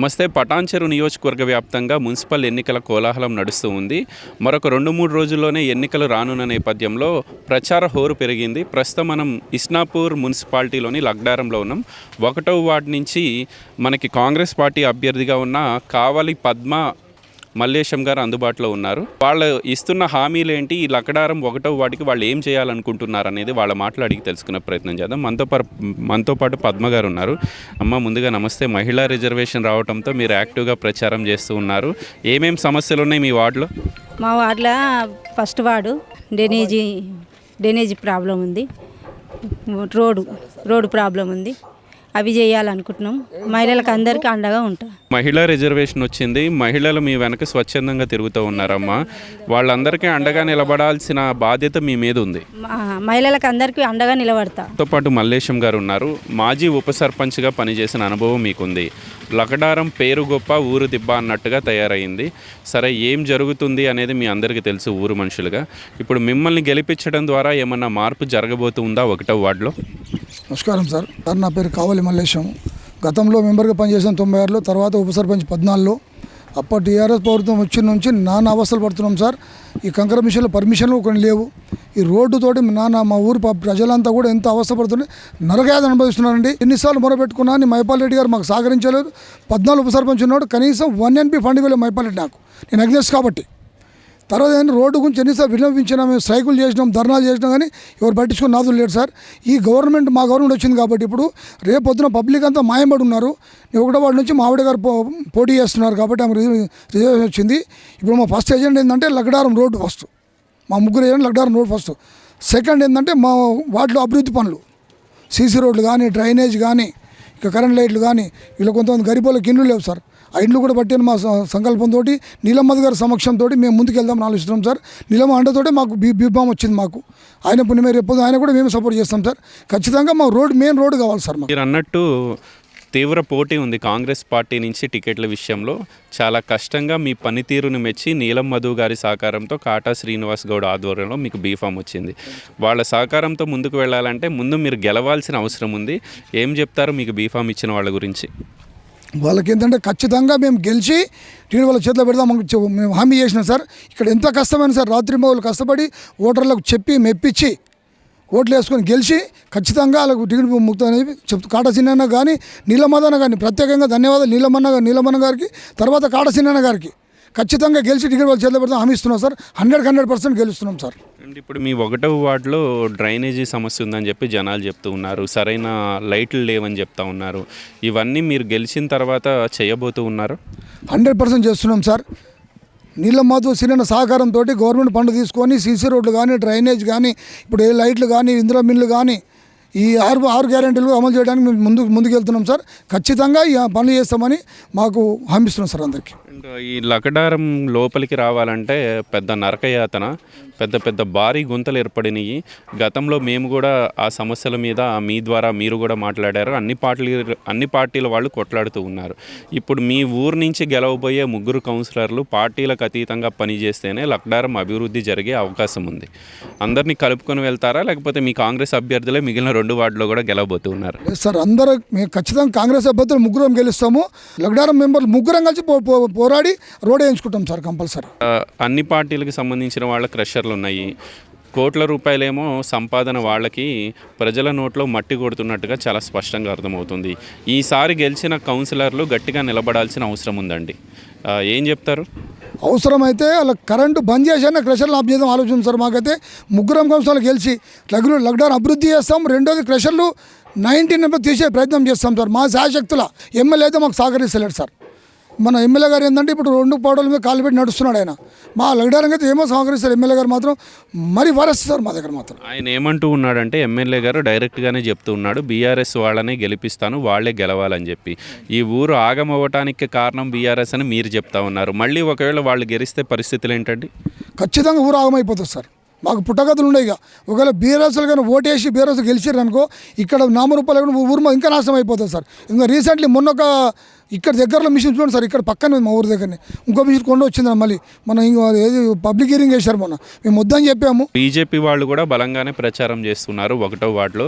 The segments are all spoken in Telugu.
నమస్తే పటాన్చెరు నియోజకవర్గ వ్యాప్తంగా మున్సిపల్ ఎన్నికల కోలాహలం నడుస్తూ ఉంది. మరొక రెండు మూడు రోజుల్లోనే ఎన్నికలు రానున్న నేపథ్యంలో ప్రచార హోరు పెరిగింది. ప్రస్తుతం మనం ఇస్నాపూర్ మున్సిపాలిటీలోని లగ్డారంలో ఉన్నాం. ఒకటో వార్డు నుంచి మనకి కాంగ్రెస్ పార్టీ అభ్యర్థిగా ఉన్న కావలి పద్మ మల్లేశం గారు అందుబాటులో ఉన్నారు. వాళ్ళు ఇస్తున్న హామీలు ఏంటి? ఈ లకడారం ఒకటో వాటికి వాళ్ళు ఏం చేయాలనుకుంటున్నారు అనేది వాళ్ళ మాటలు అడిగి తెలుసుకునే ప్రయత్నం చేద్దాం. మనతో పాటు మనతో పాటు పద్మ గారు ఉన్నారు. అమ్మ ముందుగా నమస్తే. మహిళా రిజర్వేషన్ రావడంతో మీరు యాక్టివ్గా ప్రచారం చేస్తూ ఉన్నారు. ఏమేం సమస్యలు ఉన్నాయి మీ వార్డులో? మా వార్డులో first ward drainage drainage problem ఉంది. రోడ్డు రోడ్డు ప్రాబ్లం ఉంది. అవి చేయాలనుకుంటున్నాం. మహిళలకు అందరికీ అండగా ఉంటాం. మహిళా రిజర్వేషన్ వచ్చింది. మహిళలు మీ వెనక స్వచ్ఛందంగా తిరుగుతూ ఉన్నారమ్మా. వాళ్ళందరికీ అండగా నిలబడాల్సిన బాధ్యత మీ మీద ఉంది. మహిళలకు అందరికీ అండగా నిలబడతా. తో పాటు మల్లేశం గారు ఉన్నారు. మాజీ ఉప సర్పంచ్గా పనిచేసిన అనుభవం మీకుంది. లకడారం పేరు గొప్ప ఊరు దిబ్బ అన్నట్టుగా తయారైంది. సరే ఏం జరుగుతుంది అనేది మీ అందరికీ తెలుసు ఊరు మనుషులుగా. ఇప్పుడు మిమ్మల్ని గెలిపించడం ద్వారా ఏమన్నా మార్పు జరగబోతుందా ఒకటో వార్డులో? నమస్కారం సార్. సార్ నా పేరు కావలి మల్లేశం. గతంలో మెంబర్గా పనిచేసిన తొంభై ఆరులో తర్వాత ఉప సర్పంచ్ పద్నాలుగులో. అప్పటి టీఆర్ఎస్ ప్రభుత్వం వచ్చిన నుంచి నాన్న అవస్థలు పడుతున్నాం సార్. ఈ కంకర మిషన్లో పర్మిషన్లు కొన్ని లేవు. ఈ రోడ్డుతోటి నాన్న మా ఊరు ప్రజలంతా కూడా ఎంత అవస్థ పడుతుంది నరగాది అనుభవిస్తున్నారండి. ఎన్నిసార్లు మొరపెట్టుకున్నా అని మైపాల్ రెడ్డి గారు మాకు సహకరించలేదు. పద్నాలుగు ఉప సర్పంచ్ ఉన్నాడు. కనీసం వన్ ఎన్పి ఫండ్ ఇవ్వలేదు మైపాల్ రెడ్డి నాకు. నేను అగ్నెస్ కాబట్టి. తర్వాత ఏంటి రోడ్డు గురించి ఎన్నిసార్లు విన్నవించినా మేము స్ట్రైకులు చేసినాం ధర్నాలు చేసినాం కానీ ఎవరు పట్టించుకుని నాదులు లేడు సార్. ఈ గవర్నమెంట్ మా గవర్నమెంట్ వచ్చింది కాబట్టి ఇప్పుడు రేపు పొద్దున పబ్లిక్ అంతా మాయంబడి ఉన్నారు. ఒకటో వాడి నుంచి మావిడ గారు పో పోటీ చేస్తున్నారు కాబట్టి ఆమె రిజర్వేషన్ వచ్చింది. ఇప్పుడు మా ఫస్ట్ ఏజెంట్ ఏంటంటే లగడారం రోడ్డు ఫస్ట్. మా ముగ్గురు ఏజెంట్ లగడారం రోడ్డు ఫస్ట్. సెకండ్ ఏంటంటే మా వాటిలో అభివృద్ధి పనులు. సీసీ రోడ్లు కానీ డ్రైనేజ్ కానీ ఇక కరెంట్ లైట్లు కానీ ఇలా కొంతమంది గరీబులకు ఇండ్లు లేవు సార్. ఆ ఇండ్లు కూడా పట్టిన మా సంకల్పంతో నీలమ్మద్ గారి సమక్షంతో మేము ముందుకెళ్దామని ఆలోచిస్తున్నాం సార్. నీలమ్మ అండతోటే మాకు బీ బీబామ్ వచ్చింది మాకు. ఆయన పుణ్యమే రేపు ఆయన కూడా మేము సపోర్ట్ చేస్తాం సార్. ఖచ్చితంగా మా రోడ్ మెయిన్ రోడ్ కావాలి సార్ మీరు అన్నట్టు తీవ్ర పోటీ ఉంది కాంగ్రెస్ పార్టీ నుంచి టికెట్ల విషయంలో. చాలా కష్టంగా మీ పనితీరును మెచ్చి నీలం మధు గారి సహకారంతో కాటా శ్రీనివాస్ గౌడ్ ఆధ్వర్యంలో మీకు బీఫామ్ వచ్చింది. వాళ్ళ సహకారంతో ముందుకు వెళ్ళాలంటే ముందు మీరు గెలవాల్సిన అవసరం ఉంది. ఏం చెప్తారు మీకు బీఫామ్ ఇచ్చిన వాళ్ళ గురించి? వాళ్ళకి ఏంటంటే ఖచ్చితంగా మేము గెలిచి టీడీ వాళ్ళ చేతిలో పెడదాం మేము హామీ చేసినాం సార్. ఇక్కడ ఎంత కష్టమైన సార్ రాత్రి మౌలు కష్టపడి ఓటర్లకు చెప్పి మెప్పించి ఓట్లు వేసుకొని గెలిచి ఖచ్చితంగా వాళ్ళకు టికెట్ ముక్తం అనేది చెప్తూ కాట కానీ నీలమదన కానీ ప్రత్యేకంగా ధన్యవాదాలు. నీలమన్న నీలమన్న గారికి తర్వాత కాట సిన్న గారికి. ఖచ్చితంగా గెలిచి టికెట్ వాళ్ళ చేతిలో పెడతాం హామీ ఇస్తున్నాం సార్. హండ్రెడ్ హండ్రెడ్ పర్సెంట్ గెలుస్తున్నాం సార్. ఇప్పుడు మీ ఒకటవ వార్డులో డ్రైనేజీ సమస్య ఉందని చెప్పి జనాలు చెప్తూ ఉన్నారు. సరైన లైట్లు లేవని చెప్తా ఉన్నారు. ఇవన్నీ మీరు గెలిచిన తర్వాత చేయబోతూ ఉన్నారు? హండ్రెడ్ పర్సెంట్ చేస్తున్నాం సార్. నీళ్ళ మాధవ్ సిలిండర్ సహకారంతో గవర్నమెంట్ ఫండ్ తీసుకొని సీసీ రోడ్లు కానీ డ్రైనేజ్ కానీ ఇప్పుడు ఏ లైట్లు కానీ ఇందిరా మిల్లు కానీ ఈ ఆరు ఆరు గ్యారెంటీలు అమలు చేయడానికి మేము ముందుకు ముందుకెళ్తున్నాం సార్. ఖచ్చితంగా ఈ పనులు చేస్తామని మాకు హామిస్తున్నాం సార్ అందరికీ. ఈ లకడారం లోపలికి రావాలంటే పెద్ద నరకయాతన పెద్ద పెద్ద భారీ గుంతలు ఏర్పడినాయి. గతంలో మేము కూడా ఆ సమస్యల మీద మీ ద్వారా మీరు కూడా మాట్లాడారు. అన్ని పార్టీలు అన్ని పార్టీల వాళ్ళు కొట్లాడుతూ ఉన్నారు. ఇప్పుడు మీ ఊరు నుంచి గెలవబోయే ముగ్గురు కౌన్సిలర్లు పార్టీలకు అతీతంగా పనిచేస్తేనే లక్డారం అభివృద్ధి జరిగే అవకాశం ఉంది. అందరినీ కలుపుకొని వెళ్తారా? లేకపోతే మీ కాంగ్రెస్ అభ్యర్థులే మిగిలిన రెండు వార్డులో కూడా గెలవబోతూ ఉన్నారు. సార్ అందరూ మేము ఖచ్చితంగా కాంగ్రెస్ అభ్యర్థులు ముగ్గురం గెలుస్తాము. లగ్డారం మెంబర్లు ముగ్గురం కలిసి పోరాడి రోడ్ వేయించుకుంటాం సార్ కంపల్సరీ. అన్ని పార్టీలకు సంబంధించిన వాళ్ళ క్రషర్లు ఉన్నాయి. కోట్ల రూపాయలేమో సంపాదన వాళ్ళకి ప్రజల నోట్లో మట్టి కొడుతున్నట్టుగా చాలా స్పష్టంగా అర్థమవుతుంది. ఈసారి గెలిచిన కౌన్సిలర్లు గట్టిగా నిలబడాల్సిన అవసరం ఉందండి. ఏం చెప్తారు? అవసరమైతే వాళ్ళ కరెంటు బంద్ చేసినా క్రెషర్లు ఆఫ్ చేద్దాం ఆలోచన సార్ మాకైతే. ముగ్గురం కౌన్సిలర్లు గెలిచి లగ్న లగ్డాన్ అభివృద్ధి చేస్తాం రెండోది క్రెషర్లు నైన్టీన్ నెంబర్ తీసే ప్రయత్నం చేస్తాం సార్. మా శాశక్తుల ఎమ్మెల్యే అయితే మాకు సహకరిస్తలేడు సార్. మన ఎమ్మెల్యే గారు ఏంటంటే ఇప్పుడు రెండు పౌడల మీద కాలు పెట్టి నడుస్తున్నాడు ఆయన. మా లగ్డానికి అయితే ఏమో సహకరిస్తారు. ఎమ్మెల్యే గారు మాత్రం మరీ వరస్ట్ సార్ మా దగ్గర మాత్రం. ఆయన ఏమంటూ ఉన్నాడంటే ఎమ్మెల్యే గారు డైరెక్ట్గానే చెప్తూ ఉన్నాడు బీఆర్ఎస్ వాళ్ళనే గెలిపిస్తాను వాళ్ళే గెలవాలని చెప్పి. ఈ ఊరు ఆగమవ్వటానికి కారణం బీఆర్ఎస్ అని మీరు చెప్తా ఉన్నారు. మళ్ళీ ఒకవేళ వాళ్ళు గెలిస్తే పరిస్థితులు ఏంటండి? ఖచ్చితంగా ఊరు ఆగమైపోతుంది సార్. మాకు పుట్టగతులు ఉన్నాయి ఇక. ఒకవేళ బీఆర్ఎస్లు కానీ ఓటేసి బీఆర్ఎస్ గెలిచారు అనుకో ఇక్కడ నామరూపాలు కూడా ఊరు ఇంకా నాశనం అయిపోతుంది సార్. ఇంకా రీసెంట్లీ మొన్న ఒక ఇక్కడ దగ్గరలో మిషన్ చూడండి సార్ ఇక్కడ పక్కనే మా ఊరి దగ్గరనే. ఇంకో మిషన్ కొండ వచ్చింది మళ్ళీ. మనం ఇంకో ఏది పబ్లిక్ హియరింగ్ చేశారు మొన్న. మేము వద్దని చెప్పాము. బీజేపీ వాళ్ళు కూడా బలంగానే ప్రచారం చేస్తున్నారు ఒకటో వార్డులో.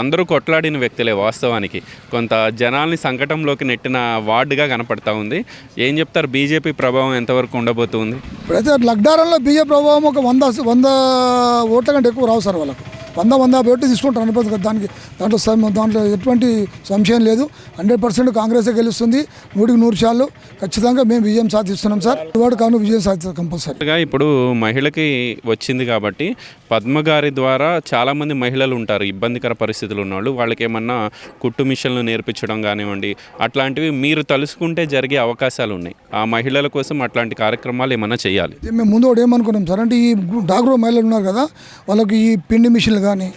అందరూ కొట్లాడిన వ్యక్తులే వాస్తవానికి. కొంత జనాల్ని సంకటంలోకి నెట్టిన వార్డుగా కనపడతా ఉంది. ఏం చెప్తారు బీజేపీ ప్రభావం ఎంతవరకు ఉండబోతుంది? ఇప్పుడైతే లగ్డారంలో బీజేపీ ప్రభావం ఒక వంద వంద ఓట్ల కంటే ఎక్కువ రావు సార్ వాళ్ళకు. వంద వంద యాభై ఓట్లు తీసుకుంటారు అనిపోతుంది కదా దానికి దాంట్లో దాంట్లో ఎటువంటి సంశయం లేదు. హండ్రెడ్ పర్సెంట్ కాంగ్రెసే గెలుస్తుంది. నూటికి నూరు శాలు ఖచ్చితంగా మేము విజయం సాధిస్తున్నాం సార్. వాడు కాను విజయం సాధిస్తారు కంపల్సరీ. గా ఇప్పుడు మహిళకి వచ్చింది కాబట్టి పద్మ గారి ద్వారా చాలామంది మహిళలు ఉంటారు. ఇబ్బందికర పరిస్థితులు ఉన్నవాళ్ళు. వాళ్ళకి ఏమన్నా కుట్టు మిషన్లు నేర్పించడం కానివ్వండి అట్లాంటివి మీరు తలుసుకుంటే జరిగే అవకాశాలు ఉన్నాయి. ఆ మహిళల కోసం అట్లాంటి కార్యక్రమాలు ఏమన్నా చేయాలి? మేము ముందు ఏమనుకున్నాం సార్ అంటే ఈ డాగ్రో మహిళలు ఉన్నారు కదా వాళ్ళకి ఈ పిండి మిషన్లు కానీ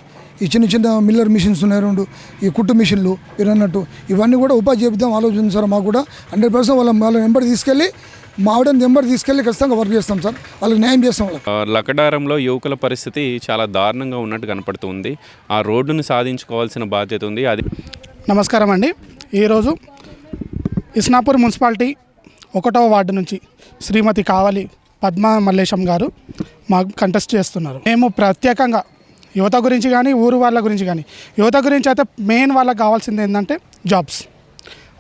ఈ చిన్న చిన్న మిల్లర్ మిషన్స్ ఉన్నాయి రెండు ఈ కుట్టు మిషన్లు మీరు అన్నట్టు. ఇవన్నీ కూడా ఉపాధి చేద్దాం ఆలోచన సార్ మాకు కూడా. హండ్రెడ్ పర్సెంట్ వాళ్ళ వాళ్ళ నెంబర్ తీసుకెళ్ళి మా ఆవిడ నెంబర్ తీసుకెళ్ళి ఖచ్చితంగా వర్క్ చేస్తాం సార్. వాళ్ళకి న్యాయం చేస్తాం లకడారంలో యువకుల పరిస్థితి చాలా దారుణంగా ఉన్నట్టు కనపడుతుంది. ఆ రోడ్డును సాధించుకోవాల్సిన బాధ్యత ఉంది. అది నమస్కారం అండి. ఈరోజు ఇస్నాపూర్ మున్సిపాలిటీ ఒకటవ వార్డు నుంచి శ్రీమతి కావలి పద్మ మల్లేశం గారు మాకు కంటెస్ట్ చేస్తున్నారు. మేము ప్రత్యేకంగా యువత గురించి కానీ ఊరు వాళ్ళ గురించి కానీ. యువత గురించి అయితే మెయిన్ వాళ్ళకి కావాల్సింది ఏంటంటే జాబ్స్.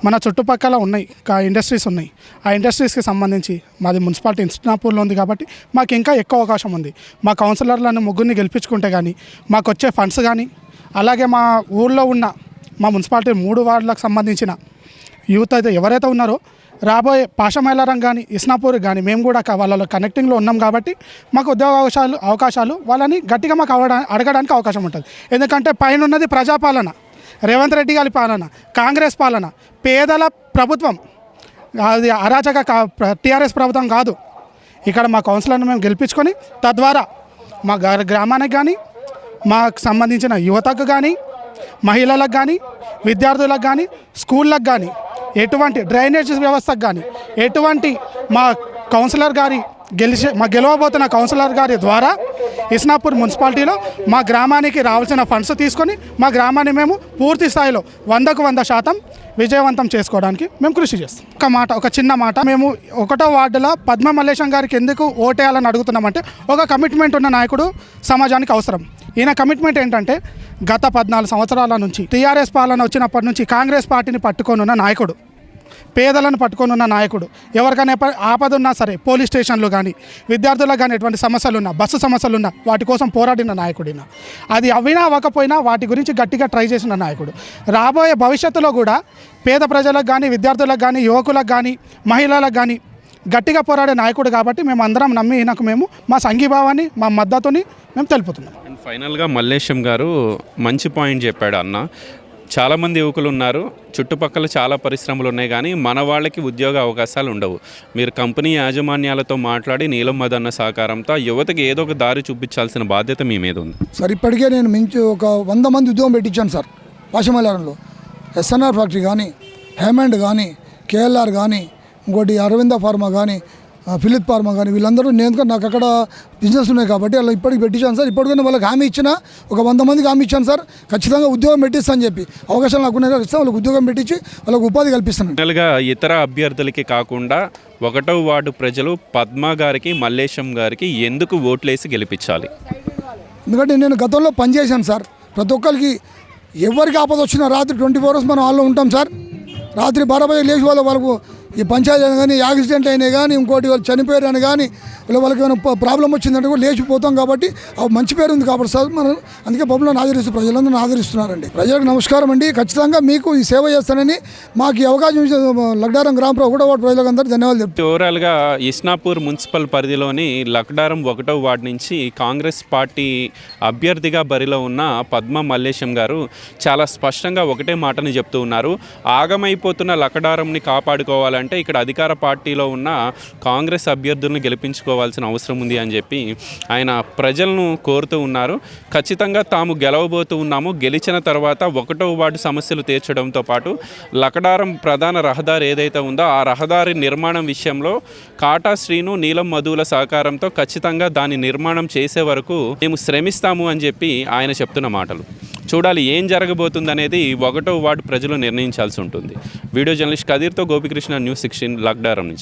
మన చుట్టుపక్కల ఉన్నాయి కా ఇండస్ట్రీస్ ఉన్నాయి. ఆ ఇండస్ట్రీస్కి సంబంధించి మాది మున్సిపాలిటీ ఇస్నాపూర్లో ఉంది కాబట్టి మాకు ఇంకా ఎక్కువ అవకాశం ఉంది. మా కౌన్సిలర్లను ముగ్గురిని గెలిపించుకుంటే కానీ మాకు వచ్చే ఫండ్స్ కానీ అలాగే మా ఊళ్ళో ఉన్న మా మున్సిపాలిటీ మూడు వార్డులకు సంబంధించిన యూత్ అయితే ఎవరైతే ఉన్నారో రాబోయే పాషమైలారం కానీ ఇస్నాపూర్ కానీ మేము కూడా వాళ్ళలో కనెక్టింగ్లో ఉన్నాం కాబట్టి మాకు ఉద్యోగ అవకాశాలు అవకాశాలు వాళ్ళని గట్టిగా మాకు అవడా అడగడానికి అవకాశం ఉంటుంది. ఎందుకంటే పైన ఉన్నది ప్రజాపాలన రేవంత్ రెడ్డి గారి పాలన కాంగ్రెస్ పాలన పేదల ప్రభుత్వం అది అరాచక టీఆర్ఎస్ ప్రభుత్వం కాదు. ఇక్కడ మా కౌన్సిలర్ని మేము గెలిపించుకొని తద్వారా మా గ్రామానికి కానీ మాకు సంబంధించిన యువతకు కానీ మహిళలకు కానీ విద్యార్థులకు కానీ స్కూళ్ళకు కానీ ఎటువంటి డ్రైనేజ్ వ్యవస్థకు కానీ ఎటువంటి మా కౌన్సిలర్ గారి గెలిచే మా గెలవబోతున్న కౌన్సిలర్ గారి ద్వారా ఇస్నాపూర్ మున్సిపాలిటీలో మా గ్రామానికి రావాల్సిన ఫండ్స్ తీసుకొని మా గ్రామాన్ని మేము పూర్తి స్థాయిలో వందకు వంద శాతం విజయవంతం చేసుకోవడానికి మేము కృషి చేస్తాం. ఒక మాట ఒక చిన్న మాట. మేము ఒకటో వార్డులో పద్మ మల్లేశం గారికి ఎందుకు ఓటేయాలని అడుగుతున్నామంటే ఒక కమిట్మెంట్ ఉన్న నాయకుడు సమాజానికి అవసరం. ఈయన కమిట్మెంట్ ఏంటంటే గత పద్నాలుగు సంవత్సరాల నుంచి టీఆర్ఎస్ పాలన వచ్చినప్పటి నుంచి కాంగ్రెస్ పార్టీని పట్టుకొని ఉన్న నాయకుడు. పేదలను పట్టుకొని ఉన్న నాయకుడు. ఎవరికైనా ఆపద ఉన్నా సరే పోలీస్ స్టేషన్లు కానీ విద్యార్థులకు కానీ ఎటువంటి సమస్యలు ఉన్నా బస్సు సమస్యలు ఉన్నా వాటి కోసం పోరాడిన నాయకుడిన. అది అవినా అవ్వకపోయినా వాటి గురించి గట్టిగా ట్రై చేసిన నాయకుడు. రాబోయే భవిష్యత్తులో కూడా పేద ప్రజలకు కానీ విద్యార్థులకు కానీ యువకులకు కానీ మహిళలకు కానీ గట్టిగా పోరాడే నాయకుడు కాబట్టి మేము అందరం నమ్మి ఈయనకు మేము మా సంఘీభావాన్ని మా మద్దతుని మేము తెలుపుతున్నాం. అండ్ ఫైనల్గా మల్లేశం గారు మంచి పాయింట్ చెప్పాడు అన్న. చాలామంది యువకులు ఉన్నారు. చుట్టుపక్కల చాలా పరిశ్రమలు ఉన్నాయి కానీ మన వాళ్ళకి ఉద్యోగ అవకాశాలు ఉండవు. మీరు కంపెనీ యాజమాన్యాలతో మాట్లాడి నీలం మదన్న సహకారంతో యువతకి ఏదో ఒక దారి చూపించాల్సిన బాధ్యత మీ మీద ఉంది. సార్ ఇప్పటికే నేను మించి ఒక వంద మంది ఉద్యోగం పెట్టించాను సార్ పాశమల్లారంలో. ఎస్ఎన్ఆర్ ఫ్యాక్టరీ కానీ హేమండ్ కానీ కేఎల్ఆర్ కానీ ఇంకోటి అరవింద ఫార్మా కానీ ఫిలిప్ ఫార్మా కానీ వీళ్ళందరూ నేను నాకు అక్కడ బిజినెస్ ఉన్నాయి కాబట్టి అలా ఇప్పటికి పెట్టించాను సార్. ఇప్పటికైనా వాళ్ళకి హామీ ఇచ్చిన ఒక వంద మందికి హామీ ఇచ్చాను సార్. ఖచ్చితంగా ఉద్యోగం పెట్టిస్తా అని చెప్పి. అవకాశాలు నాకు ఉన్నాయి వాళ్ళకి ఉద్యోగం పెట్టించి వాళ్ళకి ఉపాధి కల్పిస్తాను. ఫైనల్గా ఇతర అభ్యర్థులకి కాకుండా ఒకటో వార్డు ప్రజలు పద్మ గారికి మల్లేశం గారికి ఎందుకు ఓట్లేసి గెలిపించాలి? ఎందుకంటే నేను గతంలో పనిచేశాను సార్. ప్రతి ఒక్కరికి ఎవరికి ఆపద వచ్చినా రాత్రి ట్వంటీ ఫోర్ అవర్స్ మనం హాల్లో ఉంటాం సార్. రాత్రి బారాబాయి లేచి వాళ్ళ వాళ్ళకు ఈ పంచాయతీ అని కానీ యాక్సిడెంట్ అయినా కానీ ఇంకోటి వాళ్ళు చనిపోయారు అని కానీ వాళ్ళకి ఏమైనా ప్రాబ్లం వచ్చిందంటే కూడా లేచిపోతాం కాబట్టి ఆ మంచి పేరు ఉంది కాబట్టి సార్ మనం అందుకే పబ్లను ఆదరిస్తూ ప్రజలందరూ ఆదరిస్తున్నారండి. ప్రజలకు నమస్కారం అండి. ఖచ్చితంగా మీకు ఈ సేవ చేస్తానని మాకు ఈ అవకాశం ఇచ్చిన లగ్డారం గ్రామ కూడా ప్రజలకు అందరూ ధన్యవాదాలు చెప్తాను ఓవరాల్గా ఇస్నాపూర్ మున్సిపల్ పరిధిలోని లక్డారం ఒకటో వార్డు నుంచి కాంగ్రెస్ పార్టీ అభ్యర్థిగా బరిలో ఉన్న పద్మ మల్లేశం గారు చాలా స్పష్టంగా ఒకటే మాటని చెప్తూ ఉన్నారు. ఆగమైపోతున్న లకడారంని అంటే ఇక్కడ అధికార పార్టీలో ఉన్న కాంగ్రెస్ అభ్యర్థులను గెలిపించుకోవాల్సిన అవసరం ఉంది అని చెప్పి ఆయన ప్రజలను కోరుతూ ఉన్నారు. ఖచ్చితంగా తాము గెలవబోతూ ఉన్నాము. గెలిచిన తర్వాత ఒకటో వార్డు సమస్యలు తీర్చడంతో పాటు లకడారం ప్రధాన రహదారి ఏదైతే ఉందో ఆ రహదారి నిర్మాణం విషయంలో కాటా శ్రీను నీలం మధువుల సహకారంతో ఖచ్చితంగా దాని నిర్మాణం చేసే వరకు మేము శ్రమిస్తాము అని చెప్పి ఆయన చెప్తున్న మాటలు. చూడాలి ఏం జరగబోతుంది అనేది ఒకటో వార్డు ప్రజలు నిర్ణయించాల్సి ఉంటుంది. వీడియో జర్నలిస్ట్ కదీర్తో గోపికృష్ణ న్యూస్ సిక్స్టీన్ లక్డారం నుంచి.